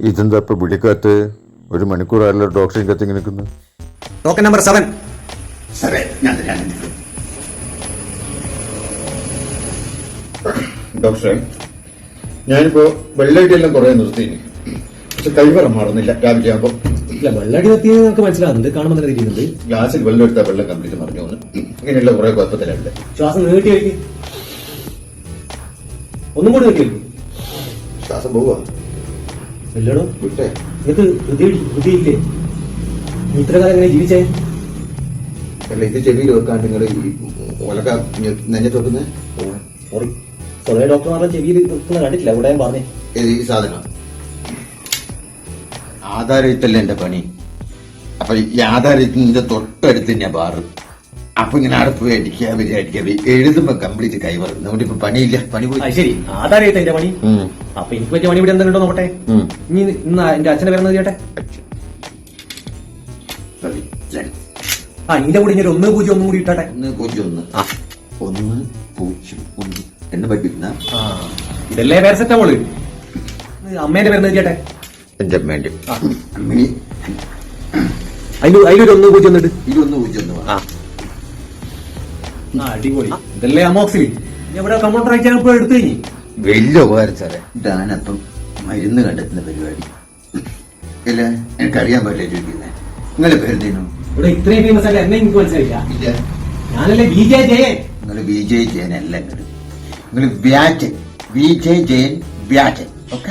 ഇതെന്താ ഇപ്പൊ വിളിക്കാത്ത? ഒരു മണിക്കൂറായല്ലോ ഡോക്ടറെ ഇങ്ങനെ നിൽക്കുന്നു. ടോക്കൺ നമ്പർ സെവൻ സാറേ ഞാൻ ഡോക്ടറെ ഞാനിപ്പോ വെള്ളയടിയെല്ലാം കുറെ നിർത്തി പക്ഷെ കൈവറ മാറുന്നില്ല രാവിലെ ആകുമ്പോൾ ഇല്ല വെള്ളടി എത്തി നിങ്ങൾക്ക് മനസ്സിലാകുന്നുണ്ട് കാണുമ്പോൾ തന്നെ തിരിയുന്നുണ്ട് ഗ്ലാസ്സിൽ വെള്ളം എടുത്താൽ വെള്ളം കംപ്ലീറ്റ് മറിഞ്ഞു പോകുന്നു ഇങ്ങനെയുള്ള കുറെ കുഴപ്പത്തിലുണ്ട്. ശ്വാസം നീട്ടി ഒന്നും കൂടി നീട്ടി ശ്വാസം പോവാ ഇല്ലടോ വിട്ടേ. നിങ്ങൾക്ക് ധൃതിയില്ലേ ഇത്രകാലം എങ്ങനെ ജീവിച്ചേ? അല്ല ഇത് ചെവിയിൽ വെക്കാൻ നിങ്ങൾ ഈ ഒലക നെഞ്ഞത്ത് സോറി സ്വതവേ ഡോക്ടർമാരുടെ ചെവിയിൽ വെക്കുന്ന കണ്ടിട്ടില്ല. ഇവിടെ ഞാൻ പറഞ്ഞേ. ഈ സാധനം. ആധാരത്തല്ല എന്റെ പണി? അപ്പൊ ഈ ആധാരത്തിന്റെ തൊട്ടടുത്ത് ഞാൻ ബാറ്. അപ്പൊ ഇങ്ങനെ അടുപ്പ് അടിക്കാൻ വരി അടിക്കുക എഴുതുമ്പോ കംപ്ലീറ്റ് കൈവറും അതുകൊണ്ട് ഇപ്പൊ പണിയില്ല പണി പോയി. ആ ശരി. ആധാരം എന്റെ പണി. അപ്പൊ എനിക്ക് പറ്റിയ പണി ഇവിടെ എന്തെങ്കിലും നോക്കട്ടെ? ഇനി ഇന്ന് എന്റെ അച്ഛനെ വരുന്നത് ഞാൻ ആ നിന്റെ കൂടി ഇങ്ങനെ ഒന്ന് പൂജ്യം ഒന്നും കൂടി ഇട്ടെ ഒന്ന് പൂജ്യം ഒന്ന്. ഒന്ന് പൂജ്യം ഒന്ന്. എന്നെ ആ ഇതല്ലേ പാരസെറ്റമോൾ? അമ്മേന്റെ വരുന്നത് ചേട്ടെ എന്റെ അമ്മേന്റെ. ആ. അമ്മിണി അതിലൊരു ഒന്ന് പൂജ്യം ഒന്നിട്ട് ഇതിലൊന്ന് പൂജ്യം ഒന്ന്. ആ. അടിപൊളി. ഇതല്ലേ അമോക്സിലി ഇവിടെ കമ്പ്യൂട്ടർ അയച്ചാൽ ഇപ്പൊ എടുത്തു കഴിഞ്ഞു. വലിയ ഉപകാരം സാറേ. ഞാനപ്പം മരുന്ന് കണ്ടെത്തുന്ന പരിപാടി. ഇല്ല എനിക്കറിയാൻ പറ്റില്ല ചോദിക്കുന്നത് നിങ്ങളെ പേരുന്നു ഇവിടെ ഇത്രയും ഫേമസ് അല്ല എന്നെ എനിക്ക് മനസ്സിലായില്ല. ഇല്ല. ഞാനല്ലേ ബി ജെ ജയൻ? നിങ്ങൾ ബി ജെ ജയൻ അല്ല നിങ്ങൾ വ്യാജൻ. ബി ജെ ജയൻ വ്യാജൻ. ഓക്കെ?